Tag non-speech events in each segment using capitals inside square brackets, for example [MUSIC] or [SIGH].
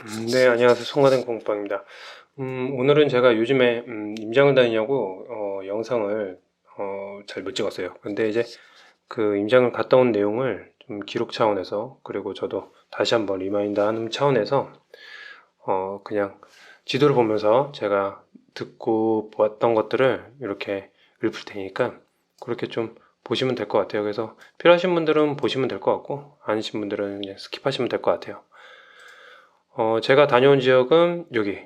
음, 네, 안녕하세요. 송가된 공방입니다. 음, 오늘은 제가 요즘에 음, 임장을 다니냐고 어, 영상을 어, 잘 못 찍었어요. 근데 이제 그 임장을 갔다 온 내용을 좀 기록 차원에서 그리고 저도 다시 한번 리마인드 하는 차원에서 어, 그냥 지도를 보면서 제가 듣고 보았던 것들을 이렇게 읊을 테니까 그렇게 좀 보시면 될 것 같아요. 그래서 필요하신 분들은 보시면 될 것 같고 아니신 분들은 그냥 스킵하시면 될 것 같아요. 어, 제가 다녀온 지역은 여기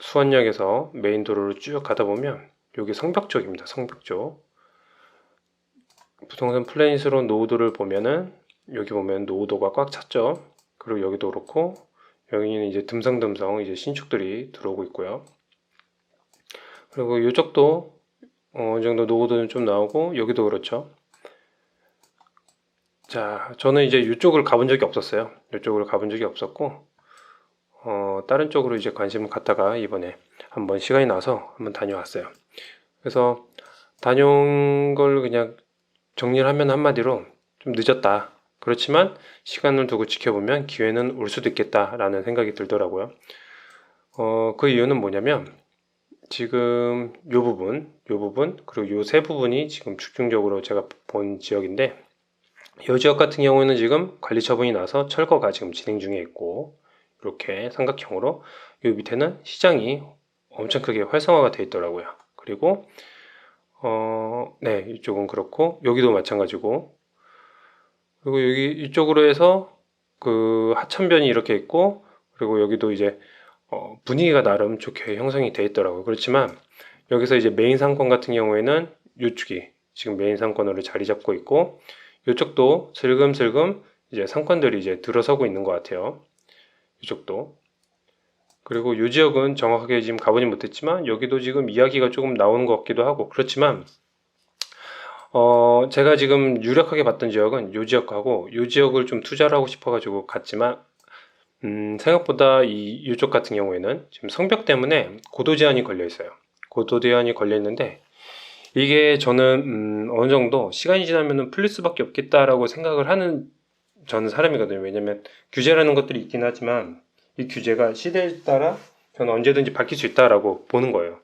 수원역에서 메인 도로로 쭉 가다 보면 여기 성벽 쪽입니다. 성벽 쪽. 부동산 플래닛으로 노후도를 보면은 여기 보면 노후도가 꽉 찼죠. 그리고 여기도 그렇고 여기는 이제 듬성듬성 이제 신축들이 들어오고 있고요. 그리고 이쪽도 어느 정도 노후도는 좀 나오고 여기도 그렇죠. 자, 저는 이제 이쪽을 가본 적이 없었어요. 이쪽을 가본 적이 없었고, 어, 다른 쪽으로 이제 관심을 갖다가 이번에 한번 시간이 나서 한번 다녀왔어요. 그래서 다녀온 걸 그냥 정리를 하면 한마디로 좀 늦었다. 그렇지만 시간을 두고 지켜보면 기회는 올 수도 있겠다라는 생각이 들더라고요. 어, 그 이유는 뭐냐면 지금 요 부분, 요 부분, 그리고 요 세 부분이 지금 집중적으로 제가 본 지역인데 이 지역 같은 경우에는 지금 관리 처분이 나서 철거가 지금 진행 중에 있고 이렇게 삼각형으로 이 밑에는 시장이 엄청 크게 활성화가 되어 있더라고요. 그리고 어, 네, 이쪽은 그렇고 여기도 마찬가지고 그리고 여기 이쪽으로 해서 그 하천변이 이렇게 있고 그리고 여기도 이제 어, 분위기가 나름 좋게 형성이 되어 있더라고요. 그렇지만 여기서 이제 메인 상권 같은 경우에는 이쪽이 지금 메인 상권으로 자리 잡고 있고 이쪽도 슬금슬금 이제 상권들이 이제 들어서고 있는 것 같아요. 이쪽도. 그리고 이 지역은 정확하게 지금 가보진 못했지만 여기도 지금 이야기가 조금 나오는 것 같기도 하고 그렇지만 어 제가 지금 유력하게 봤던 지역은 이 지역하고 이 지역을 좀 투자를 하고 싶어가지고 갔지만 음 생각보다 이 이쪽 같은 경우에는 지금 성벽 때문에 고도 제한이 걸려 있어요. 고도 제한이 걸려 있는데 이게 저는 음, 어느 정도 시간이 지나면은 풀릴 수밖에 없겠다라고 생각을 하는 저는 사람이거든요. 왜냐면 규제라는 것들이 있긴 하지만 이 규제가 시대에 따라 저는 언제든지 바뀔 수 있다라고 보는 거예요.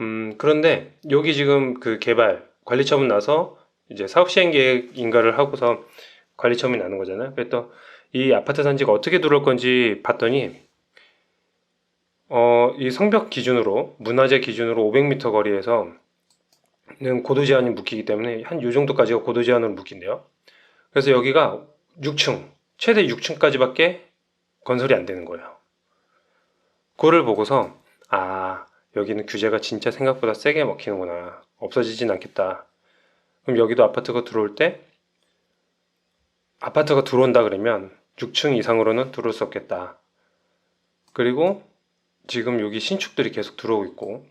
음, 그런데 여기 지금 그 개발 관리 처분 나서 이제 사업 시행 계획 인가를 하고서 관리 처분이 나는 거잖아요. 그래서 이 아파트 단지가 어떻게 들어올 건지 봤더니 어, 이 성벽 기준으로 문화재 기준으로 500m 거리에서 는 고도 제한이 묶이기 때문에 한 요 정도까지가 고도 제한으로 묶인대요. 그래서 여기가 6층, 최대 6층까지밖에 건설이 안 되는 거예요. 그거를 보고서 아 여기는 규제가 진짜 생각보다 세게 먹히는구나. 없어지진 않겠다. 그럼 여기도 아파트가 들어올 때 아파트가 들어온다 그러면 6층 이상으로는 들어올 수 없겠다. 그리고 지금 여기 신축들이 계속 들어오고 있고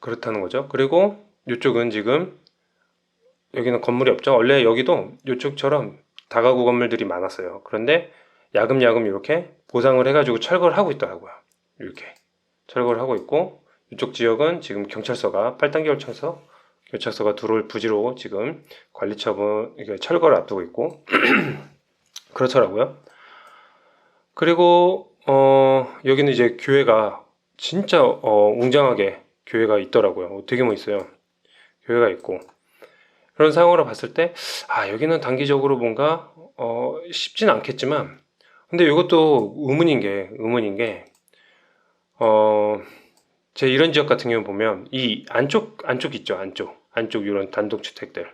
그렇다는 거죠. 그리고 이쪽은 지금 여기는 건물이 없죠. 원래 여기도 이쪽처럼 다가구 건물들이 많았어요. 그런데 야금야금 이렇게 보상을 해가지고 철거를 하고 있더라고요. 이렇게 철거를 하고 있고 이쪽 지역은 지금 경찰서가 8단계 경찰서 경찰서가 들어올 부지로 지금 관리 처분 철거를 앞두고 있고 [CLEARS THROAT] 그렇더라고요. 그리고 어 여기는 이제 교회가 진짜 어 웅장하게 교회가 있더라고요. 되게 멋있어요. 교회가 있고 그런 상황으로 봤을 때 아 여기는 단기적으로 뭔가 어, 쉽진 않겠지만 근데 이것도 의문인 게 의문인 게 어 제 이런 지역 같은 경우 보면 이 안쪽 안쪽 있죠 안쪽 안쪽 이런 단독 주택들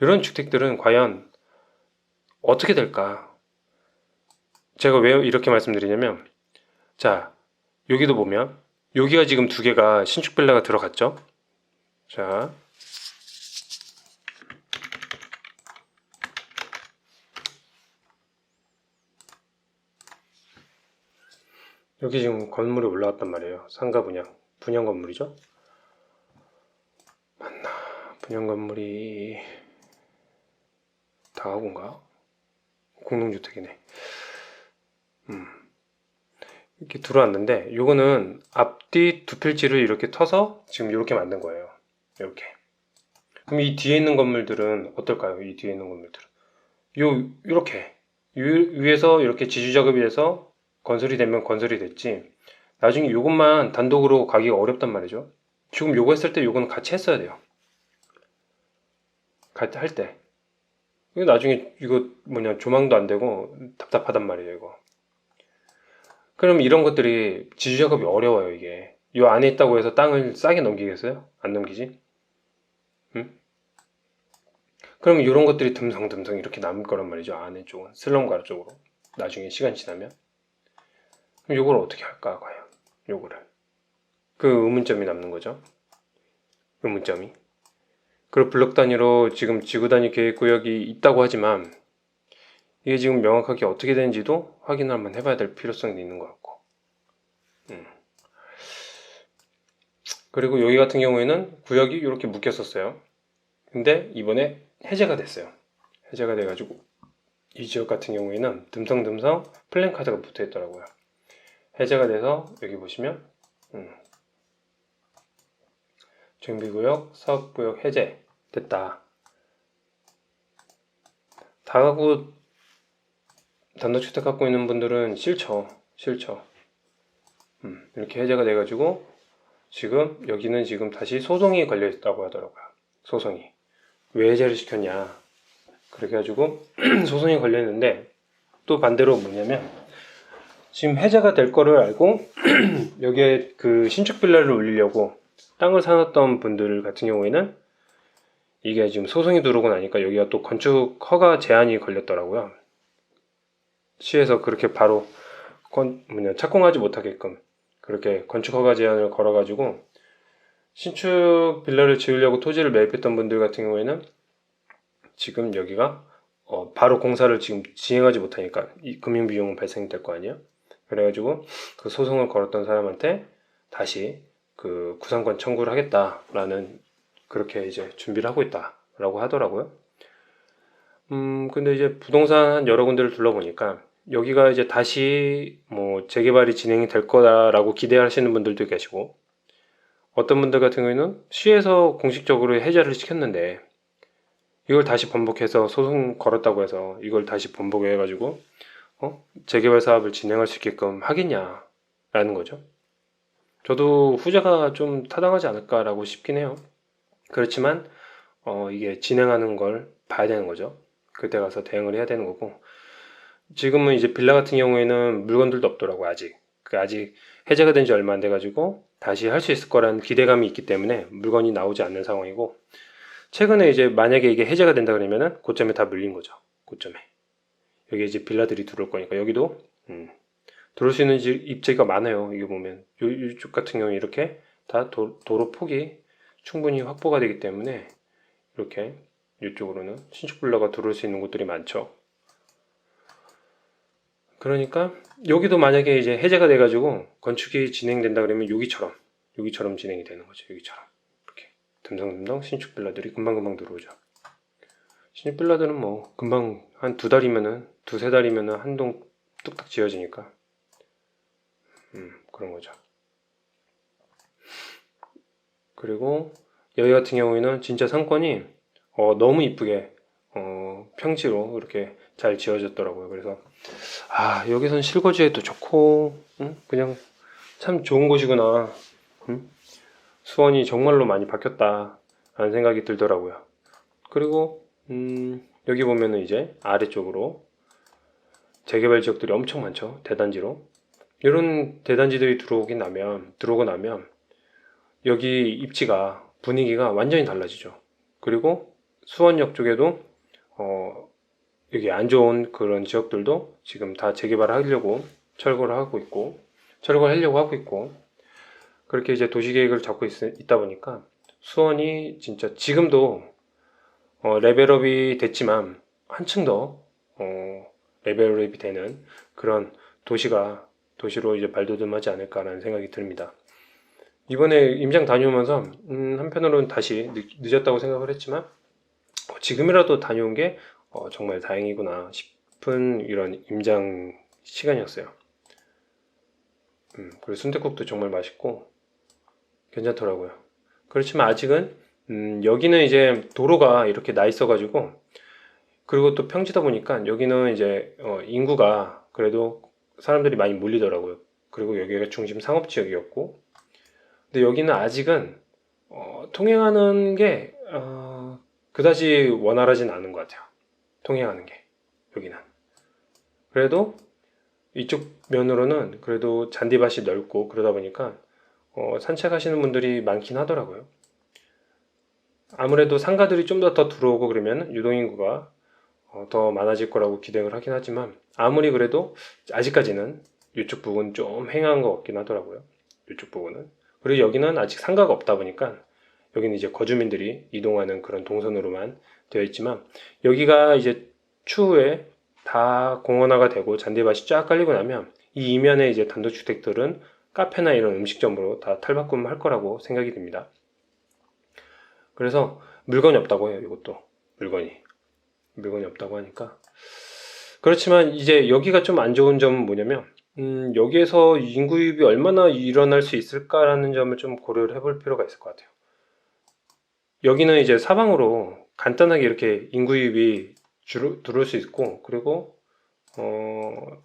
이런 주택들은 과연 어떻게 될까? 제가 왜 이렇게 말씀드리냐면 자 여기도 보면 여기가 지금 두 개가 신축 빌라가 들어갔죠. 자. 여기 지금 건물이 올라왔단 말이에요. 상가 분양. 분양 건물이죠. 맞나? 분양 건물이 다하고인가? 공동주택이네. 음. 이렇게 들어왔는데 이거는 앞뒤 두 필지를 이렇게 터서 지금 이렇게 만든 거예요. 이렇게. 그럼 이 뒤에 있는 건물들은 어떨까요? 이 뒤에 있는 건물들은 요 이렇게 위, 위에서 이렇게 지주 작업이 돼서 건설이 되면 건설이 됐지. 나중에 요것만 단독으로 가기가 어렵단 말이죠. 지금 요거 했을 때 요거는 같이 했어야 돼요. 같이 할 때. 이거 나중에 이거 뭐냐 조망도 안 되고 답답하단 말이에요 이거. 그럼 이런 것들이 지주 작업이 어려워요 이게. 요 안에 있다고 해서 땅을 싸게 넘기겠어요? 안 넘기지? 응? 그럼 이런 것들이 듬성듬성 이렇게 남을 거란 말이죠 안에 쪽은 슬럼가루 쪽으로 나중에 시간 지나면 그럼 요걸 어떻게 할까 과연 요거를 그 의문점이 남는 거죠 의문점이 그리고 블록 단위로 지금 지구 단위 계획 구역이 있다고 하지만 이게 지금 명확하게 어떻게 되는지도 확인을 한번 해봐야 될 필요성이 있는 것 같고 음. 그리고 여기 같은 경우에는 구역이 이렇게 묶였었어요 근데 이번에 해제가 됐어요 해제가 돼가지고 이 지역 같은 경우에는 듬성듬성 플랜 카드가 붙어 있더라고요 해제가 돼서 여기 보시면 음. 정비구역, 사업구역 해제 됐다. 다가구 단독주택 갖고 있는 분들은 싫죠. 싫죠. 음, 이렇게 해제가 돼가지고 지금 여기는 지금 다시 소송이 걸려 있다고 하더라고요. 소송이 왜 해제를 시켰냐. 그렇게 해가지고 [CLEARS THROAT] 소송이 걸려 있는데 또 반대로 뭐냐면 지금 해제가 될 거를 알고 [CLEARS THROAT] 여기에 그 신축 빌라를 올리려고 땅을 사놨던 분들 같은 경우에는 이게 지금 소송이 들어오고 나니까 여기가 또 건축 허가 제한이 걸렸더라고요. 시에서 그렇게 바로 건, 뭐냐, 착공하지 못하게끔 그렇게 건축 허가 제한을 걸어가지고 신축 빌라를 지으려고 토지를 매입했던 분들 같은 경우에는 지금 여기가 어, 바로 공사를 지금 진행하지 못하니까 이 금융 비용은 발생이 될거 아니에요? 그래가지고 그 소송을 걸었던 사람한테 다시 그 구상권 청구를 하겠다라는 그렇게 이제 준비를 하고 있다라고 하더라고요. 음, 근데 이제 부동산 한 여러 군데를 둘러보니까 여기가 이제 다시 뭐 재개발이 진행이 될 거다라고 기대하시는 분들도 계시고 어떤 분들 같은 경우에는 시에서 공식적으로 해제를 시켰는데 이걸 다시 번복해서 소송 걸었다고 해서 이걸 다시 번복해 가지고 어? 재개발 사업을 진행할 수 있게끔 하겠냐라는 거죠. 저도 후자가 좀 타당하지 않을까라고 싶긴 해요. 그렇지만 어, 이게 진행하는 걸 봐야 되는 거죠. 그때 가서 대응을 해야 되는 거고 지금은 이제 빌라 같은 경우에는 물건들도 없더라고 아직. 그 아직 해제가 된 지 얼마 안 돼가지고 다시 할 수 있을 거라는 기대감이 있기 때문에 물건이 나오지 않는 상황이고 최근에 이제 만약에 이게 해제가 된다 그러면은 고점에 다 물린 거죠 고점에. 여기 이제 빌라들이 들어올 거니까 여기도 음, 들어올 수 있는 입지가 많아요 이게 보면. 요, 이쪽 같은 경우 이렇게 다 도, 도로 폭이 충분히 확보가 되기 때문에 이렇게 이쪽으로는 신축 빌라가 들어올 수 있는 곳들이 많죠. 그러니까 여기도 만약에 이제 해제가 돼가지고 건축이 진행된다 그러면 여기처럼 여기처럼 진행이 되는 거죠. 여기처럼 이렇게 듬성듬성 신축 빌라들이 금방금방 들어오죠. 신축 빌라들은 뭐 금방 한 두 달이면은 두세 달이면은 한 동 뚝딱 지어지니까 음 그런 거죠. 그리고 여기 같은 경우에는 진짜 상권이 어, 너무 이쁘게 어, 평지로 이렇게 잘 지어졌더라고요. 그래서 아 여기선 실거주에도 좋고 응? 그냥 참 좋은 곳이구나. 응? 수원이 정말로 많이 바뀌었다 라는 생각이 들더라고요. 그리고 음, 여기 보면은 이제 아래쪽으로 재개발 지역들이 엄청 많죠. 대단지로. 이런 대단지들이 들어오긴 나면 들어오고 나면 여기 입지가 분위기가 완전히 달라지죠. 그리고 수원역 쪽에도 어, 여기 안 좋은 그런 지역들도 지금 다 재개발을 하려고 철거를 하고 있고 철거를 하려고 하고 있고 그렇게 이제 도시계획을 잡고 있, 있다 보니까 수원이 진짜 지금도 어, 레벨업이 됐지만 한층 더 어, 레벨업이 되는 그런 도시가 도시로 이제 발돋움하지 않을까라는 생각이 듭니다. 이번에 임장 다녀오면서 음, 한편으로는 다시 늦, 었다고 생각을 했지만 어, 지금이라도 다녀온 게 어, 정말 다행이구나 싶은 이런 임장 시간이었어요. 음, 그리고 순대국도 정말 맛있고 괜찮더라고요. 그렇지만 아직은 음, 여기는 이제 도로가 이렇게 나 있어가지고 그리고 또 평지다 보니까 여기는 이제 어, 인구가 그래도 사람들이 많이 몰리더라고요. 그리고 여기가 중심 상업 지역이었고, 근데 여기는 아직은 어, 통행하는 게 어, 그다지 원활하진 않은 것 같아요. 통행하는 게 여기는. 그래도 이쪽 면으로는 그래도 잔디밭이 넓고 그러다 보니까 어, 산책하시는 분들이 많긴 하더라고요. 아무래도 상가들이 좀 더 더 들어오고 그러면 유동인구가 어, 더 많아질 거라고 기대를 하긴 하지만 아무리 그래도 아직까지는 이쪽 부분 좀 행한 것 같긴 하더라고요. 이쪽 부분은. 그리고 여기는 아직 상가가 없다 보니까 여기는 이제 거주민들이 이동하는 그런 동선으로만 되어 있지만 여기가 이제 추후에 다 공원화가 되고 잔디밭이 쫙 깔리고 나면 이 이면에 이제 단독주택들은 카페나 이런 음식점으로 다 탈바꿈 할 거라고 생각이 듭니다. 그래서 물건이 없다고 해요, 이것도. 물건이. 물건이 없다고 하니까. 그렇지만 이제 여기가 좀 안 좋은 점은 뭐냐면, 음, 여기에서 인구 유입이 얼마나 일어날 수 있을까라는 점을 좀 고려를 해볼 필요가 있을 것 같아요. 여기는 이제 사방으로 간단하게 이렇게 인구 유입이 주로 들어올 수 있고, 그리고, 어,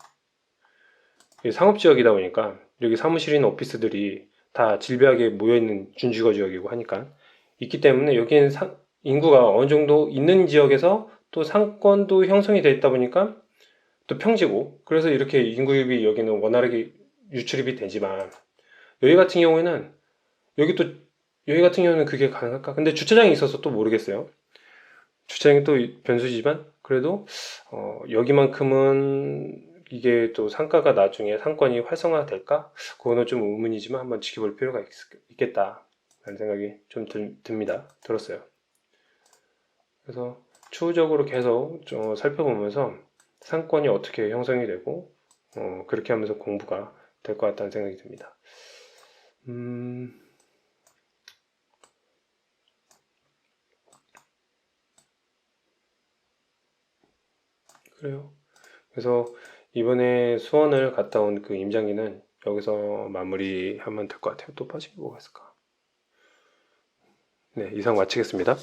이 상업지역이다 보니까 여기 사무실이나 오피스들이 다 질비하게 모여있는 준주거 지역이고 하니까 있기 때문에 여기는 상- 인구가 어느 정도 있는 지역에서 또 상권도 형성이 돼 있다 보니까 또 평지고 그래서 이렇게 인구 유입이 여기는 원활하게 유출입이 되지만 여기 같은 경우에는 여기 또 여기 같은 경우는 그게 가능할까? 근데 주차장이 있어서 또 모르겠어요. 주차장이 또 변수지만 그래도 어, 여기만큼은 이게 또 상가가 나중에 상권이 활성화될까? 그거는 좀 의문이지만 한번 지켜볼 필요가 있, 있겠다. 라는 생각이 좀 들, 듭니다. 들었어요. 그래서 추후적으로 계속 좀 살펴보면서 상권이 어떻게 형성이 되고 어, 그렇게 하면서 공부가 될 것 같다는 생각이 듭니다. 음, 그래요. 그래서 이번에 수원을 갔다 온 그 임장기는 여기서 마무리하면 될 것 같아요. 또 빠진 게 뭐가 있을까? 네, 이상 마치겠습니다.